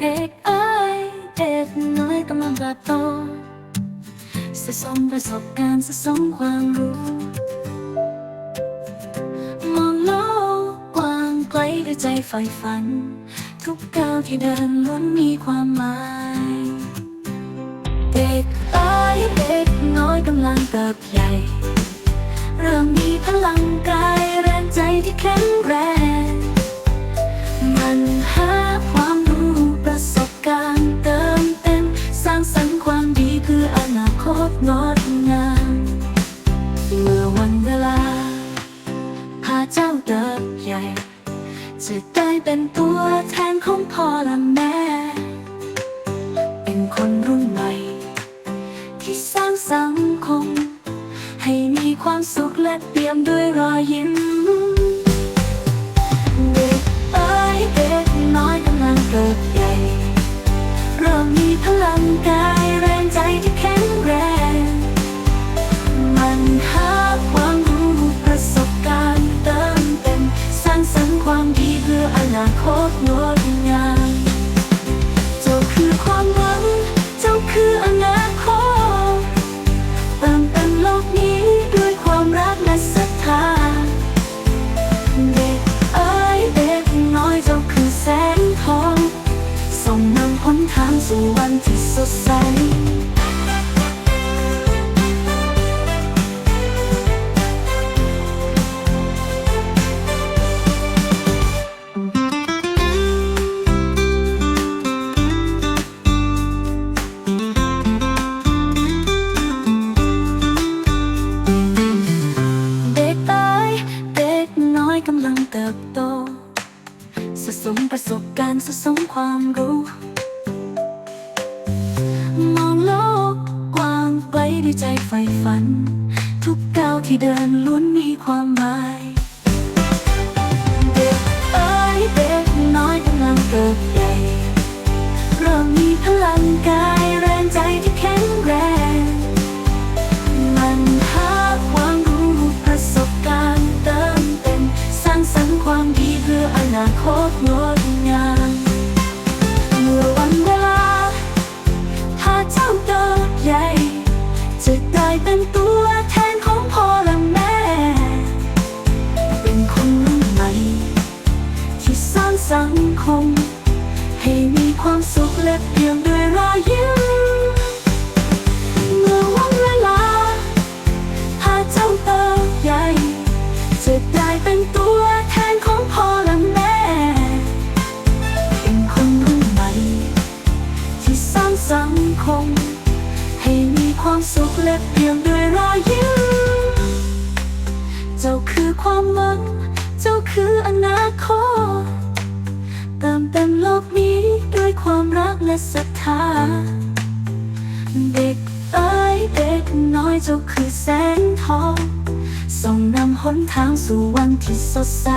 เด็กอ้ยเด็กน้อยกำลังเติบโตสะสมประสบการณ์สะสมความรู้มองโลกกว้างไกลด้วยใจใฝ่ฝัน ทุกก้าวที่เดินล้วนมีความหมาย เด็กอ้ยเด็กน้อยกำลังเติบใหญ่ เริ่มมีพลังกายแรงใจที่แข็ง งดงามเมื่อวันเวลา พาเจ้าเติบใหญ่ จะได้เป็นตัวแทนของพ่อและแม่ เป็นคนรุ่นใหม่ ที่สร้างสังคม ให้มีความสุขและเปี่ยมด้วยรอยยิ้ม คตงดงามเจ้าคือความหวัง เจ้าคืออนาคตเติมเต็มโลกนี้ด้วยความรักและศรัทธา เด็กเอ้ยเด็กน้อยเจ้าคือแสงทองส่องนำหนทางสู่วันที่สดใส เติบโต สะสมประสบการณ์สะสมความรู้ มองโลกกว้างไกลด้วยใจใฝ่ฝัน ทุกก้าวที่เดินล้วนมีความหมาย ใหญ่จะได้เป็นตัวแทนของพ่อและแม่ เป็นคนรุ่นใหม่ ที่สร้างสังคม ให้มีความสุขและเปี่ยมด้วยรอยยิ้มเมื่อวันเวลาถ้าเจ้าเติบใหญ่จะได้เป็นตัวแทนของพ่อและแม่ เป็นคนรุ่นใหม่ ที่สร้างสังคม ให้มีความสุขและเปี่ยมด้วยรอยยิ้ม เจ้าคือความหวัง เจ้าคืออนาคตเติมเต็มโลกนี้ด้วยความรักและศรัทธา เด็กเอ้ยเด็กน้อยเจ้าคือแสงทอง ส่องนำหนทางสู่วันที่สดใส